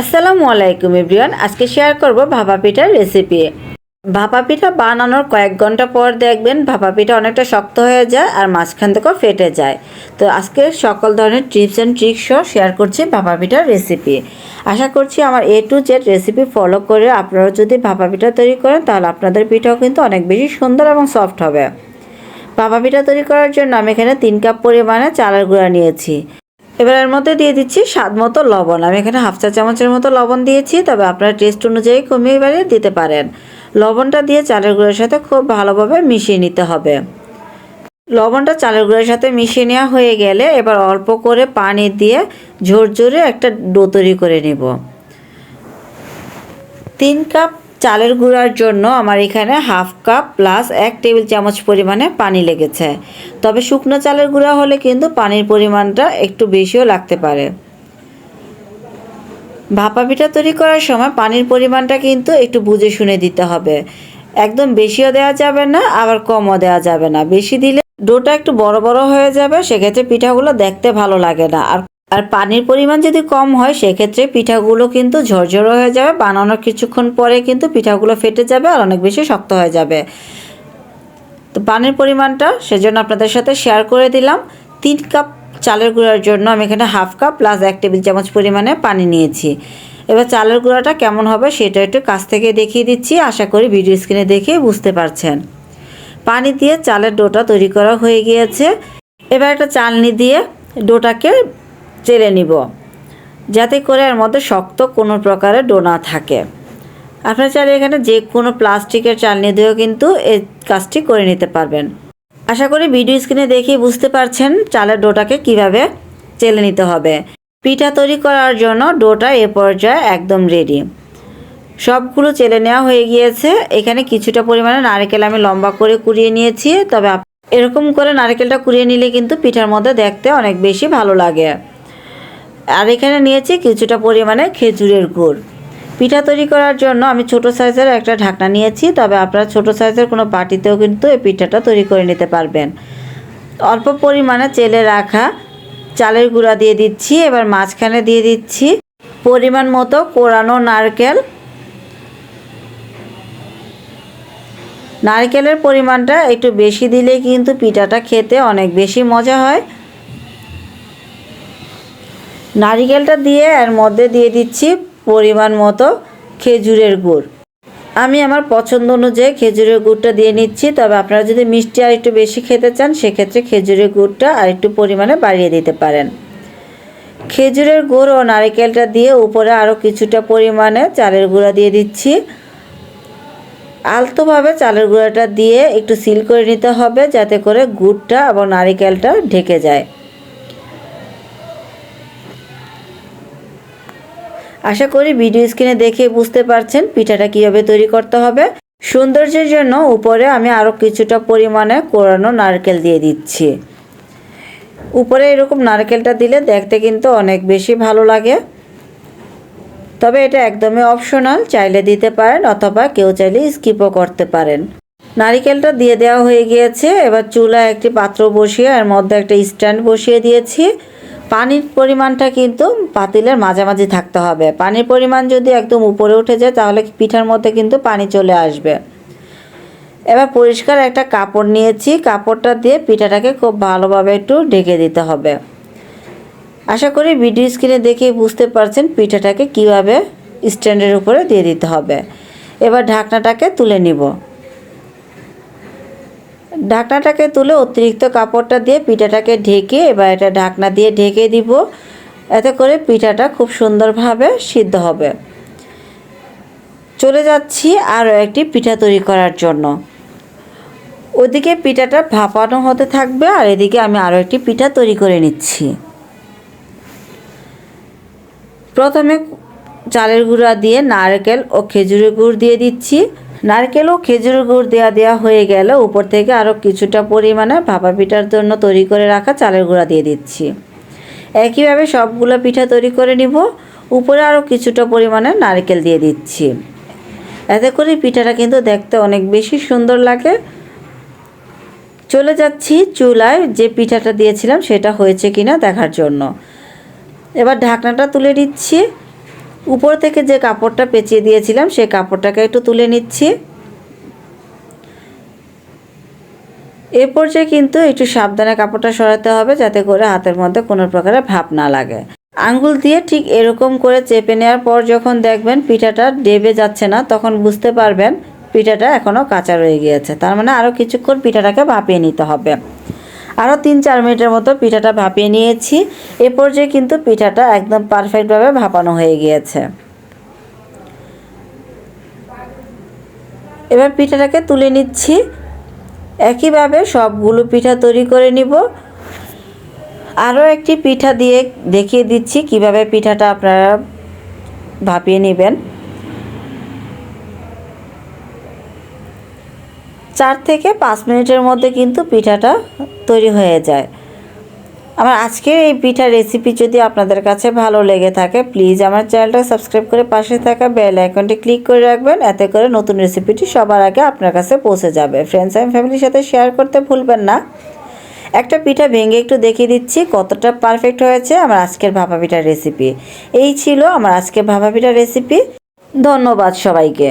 আসসালামু আলাইকুম এভরিওয়ান, আজকে শেয়ার করব ভাপা পিঠার রেসিপি ভাপা পিঠা বানানোর কয়েক ঘণ্টা পর দেখবেন ভাপা পিঠা অনেকটা শক্ত হয়ে যায় আর মাঝখান থেকেও ফেটে যায়। তো আজকে সকল ধরনের টিপস অ্যান্ড ট্রিক্স সহ শেয়ার করছি ভাপা পিঠার রেসিপি আশা করছি আমার A to Z recipe follow করে আপনারা যদি ভাপা পিঠা তৈরি করেন, তাহলে আপনাদের পিঠাও কিন্তু অনেক বেশি সুন্দর এবং সফট হবে। ভাপা পিঠা তৈরি করার জন্য আমি এখানে তিন কাপ পরিমাণে চালের গুঁড়া নিয়েছি। এবার এর মধ্যে দিয়ে দিচ্ছি স্বাদ মতো লবণ। আমি এখানে হাফ চা চামচের মতো লবণ দিয়েছি, তবে আপনারা টেস্ট অনুযায়ী কমিয়ে বাড়িয়ে দিতে পারেন। লবণটা দিয়ে চালের গুঁড়োর সাথে খুব ভালোভাবে মিশিয়ে নিতে হবে। লবণটা চালের গুঁড়োর সাথে মিশিয়ে নেওয়া হয়ে গেলে এবার অল্প করে পানি দিয়ে ঝরঝরে একটা ডো তৈরি করে নেব। তিন কাপ চালের গুঁড়ার জন্য আমার এখানে হাফ কাপ প্লাস এক টেবিল চামচ পরিমাণে পানি লেগেছে। তবে শুকনো চালের গুঁড়া হলে কিন্তু পানির পরিমাণটা একটু বেশিও লাগতে পারে। ভাপা পিঠা তৈরি করার সময় পানির পরিমাণটা কিন্তু একটু বুঝে শুনে দিতে হবে। একদম বেশিও দেওয়া যাবে না, আবার কমও দেওয়া যাবে না। বেশি দিলে ডোটা একটু বড় বড় হয়ে যাবে, সেক্ষেত্রে পিঠাগুলো দেখতে ভালো লাগে না। আর আর পানির পরিমাণ যদি কম হয়, সেক্ষেত্রে পিঠাগুলো কিন্তু ঝরঝরে হয়ে যাবে। বানানোর কিছুক্ষণ পরে কিন্তু পিঠাগুলো ফেটে যাবে আর অনেক বেশি শক্ত হয়ে যাবে। তো পানির পরিমাণটা সেজন্য আপনাদের সাথে শেয়ার করে দিলাম। তিন কাপ চালের গুঁড়ার জন্য আমি এখানে হাফ কাপ প্লাস এক টেবিল চামচ পরিমাণে পানি নিয়েছি। এবার চালের গুঁড়াটা কেমন হবে সেটা একটু কাছ থেকে দেখিয়ে দিচ্ছি। আশা করি ভিডিও স্ক্রিনে দেখে বুঝতে পারছেন। পানি দিয়ে চালের ডোটা তৈরি করা হয়ে গিয়েছে। এবার একটা চালনি দিয়ে ডোটাকে চেলে নিব। যাতে করে এর মধ্যে শক্ত কোনো প্রকারের ডো না থাকে। আপনারা চাইলে এখানে যে কোনো প্লাস্টিকের চালনি দিয়েও কিন্তু এই কাজটি করে নিতে পারবেন। আশা করি ভিডিও স্ক্রিনে দেখে বুঝতে পারছেন চালের ডোটাকে কীভাবে চেলে নিতে হবে। পিঠা তৈরি করার জন্য ডোটা এ পর্যায়ে একদম রেডি সবগুলো চেলে নেওয়া হয়ে গিয়েছে। এখানে কিছুটা পরিমাণে নারকেল আমি লম্বা করে কুড়িয়ে নিয়েছি। তবে এরকম করে নারকেলটা কুড়িয়ে নিলে কিন্তু পিঠার মধ্যে দেখতে অনেক বেশি ভালো লাগে। আর এখানে নিয়েছি কিছুটা পরিমাণে খেজুরের গুড়। পিঠা তৈরি করার জন্য আমি ছোট সাইজের একটা ঢাকনা নিয়েছি, তবে আপনারা ছোট সাইজের কোনো বাটিতেও কিন্তু এই পিঠাটা তৈরি করে নিতে পারবেন। অল্প পরিমাণে চেলে রাখা চালের গুঁড়া দিয়ে দিচ্ছি, এবার মাঝখানে দিয়ে দিচ্ছি পরিমাণ মতো কোরানো নারকেল। নারকেলের পরিমাণটা একটু বেশি দিলে কিন্তু পিঠাটা খেতে অনেক বেশি মজা হয়। নারিকেলটা দিয়ে এর মধ্যে দিয়ে দিচ্ছি পরিমাণ মতো খেজুরের গুড়। আমি আমার পছন্দ অনুযায়ী খেজুরের গুড়টা দিয়ে নিচ্ছি, তবে আপনারা যদি মিষ্টি আর একটু বেশি খেতে চান, সেক্ষেত্রে খেজুরের গুড়টা আর একটু পরিমাণে বাড়িয়ে দিতে পারেন। খেজুরের গুড় ও নারিকেলটা দিয়ে উপরে আরও কিছুটা পরিমাণে চালের গুঁড়া দিয়ে দিচ্ছি। আলতোভাবে চালের গুঁড়াটা দিয়ে একটু সিল করে নিতে হবে, যাতে করে গুড়টা এবং নারিকেলটা ঢেকে যায়। আশা করি ভিডিও স্ক্রিনে দেখে বুঝতে পারছেন পিঠাটা কীভাবে তৈরি করতে হবে। সৌন্দর্যের জন্য উপরে আমি আরও কিছুটা পরিমাণে কোরানো নারকেল দিয়ে দিচ্ছি। উপরে এরকম নারকেলটা দিলে দেখতে কিন্তু অনেক বেশি ভালো লাগে। তবে এটা একদমই অপশনাল চাইলে দিতে পারেন অথবা কেউ চাইলে স্কিপও করতে পারেন। নারিকেলটা দিয়ে দেওয়া হয়ে গিয়েছে। এবার চুলায় একটি পাত্র বসিয়ে এর মধ্যে একটা স্ট্যান্ড বসিয়ে দিয়েছি। পানির পরিমাণটা কিন্তু পাতিলের মাঝামাঝি থাকতে হবে। পানির পরিমাণ যদি একদম উপরে উঠে যায়, তাহলে পিঠার মধ্যে কিন্তু পানি চলে আসবে। এবার পরিষ্কার একটা কাপড় নিয়েছি। কাপড়টা দিয়ে পিঠাটাকে খুব ভালোভাবে একটু ঢেকে দিতে হবে। আশা করি ভিডিও স্ক্রিনে দেখে বুঝতে পারছেন পিঠাটাকে কীভাবে স্ট্যান্ডের উপরে দিয়ে দিতে হবে। এবার ঢাকনাটাকে তুলে নিব। ঢাকনাটাকে তুলে অতিরিক্ত কাপড়টা দিয়ে পিঠাটাকে ঢেকে এবার এটা ঢাকনা দিয়ে ঢেকে দিব। এতে করে পিঠাটা খুব সুন্দরভাবে সিদ্ধ হবে। চলে যাচ্ছি আরও একটি পিঠা তৈরি করার জন্য। ওদিকে পিঠাটা ভাপানো হতে থাকবে আর এদিকে আমি আরও একটি পিঠা তৈরি করে নিচ্ছি। প্রথমে চালের গুঁড়া দিয়ে নারকেল ও খেজুরের গুড় দিয়ে দিচ্ছি। নারকেল ও খেজুরের গুড় দেওয়া দেওয়া হয়ে গেল উপর থেকে আরও কিছুটা পরিমাণে ভাপা পিঠার জন্য তৈরি করে রাখা চালের গুঁড়া দিয়ে দিচ্ছি। একইভাবে সবগুলো পিঠা তৈরি করে নিব। উপরে আরও কিছুটা পরিমাণে নারকেল দিয়ে দিচ্ছি। এতে করে পিঠাটা কিন্তু দেখতে অনেক বেশি সুন্দর লাগে। চলে যাচ্ছি চুলায়। যে পিঠাটা দিয়েছিলাম সেটা হয়েছে কিনা দেখার জন্য। এবার ঢাকনাটা তুলে দিচ্ছি উপর থেকে যে কাপড়টা পেঁচিয়ে দিয়েছিলাম, সেই কাপড়টাকে একটু তুলে নিচ্ছি। এ পর্যায়ে কিন্তু একটু সাবধানে কাপড়টা সরাতে হবে, যাতে করে হাতের মধ্যে কোনো প্রকারের ভাপ না লাগে। আঙ্গুল দিয়ে ঠিক এরকম করে চেপে নেওয়ার পর যখন দেখবেন পিঠাটা ডেবে যাচ্ছে না, তখন বুঝতে পারবেন পিঠাটা এখনও কাঁচা রয়ে গিয়েছে। তার মানে আরও কিছুক্ষণ পিঠাটাকে ভাপিয়ে নিতে হবে। আরও তিন চার মিনিটের মতো পিঠাটা ভাপিয়ে নিয়েছি। এ পর্যায়ে কিন্তু পিঠাটা একদম পারফেক্টভাবে ভাপানো হয়ে গিয়েছে। এবার পিঠাটাকে তুলে নিচ্ছি। একইভাবে সবগুলো পিঠা তৈরি করে নিব। আরও একটি পিঠা দিয়ে দেখিয়ে দিচ্ছি কীভাবে পিঠাটা আপনারা ভাপিয়ে নেবেন। চার থেকে পাঁচ মিনিটের মধ্যে কিন্তু পিঠাটা তৈরি হয়ে যায়। আমার আজকের এই পিঠা রেসিপি যদি আপনাদের কাছে ভালো লেগে থাকে প্লিজ আমার চ্যানেলটা সাবস্ক্রাইব করে পাশে থাকা বেল আইকনটি ক্লিক করে রাখবেন। এতে করে নতুন রেসিপিটি সবার আগে আপনার কাছে পৌঁছে যাবে। ফ্রেন্ডস অ্যান্ড ফ্যামিলির সাথে শেয়ার করতে ভুলবেন না। একটা পিঠা ভেঙে একটু দেখিয়ে দিচ্ছি, কতটা পারফেক্ট হয়েছে আমার আজকের ভাপা পিঠার রেসিপি এই ছিল আমার আজকের ভাপা পিঠার রেসিপি ধন্যবাদ সবাইকে।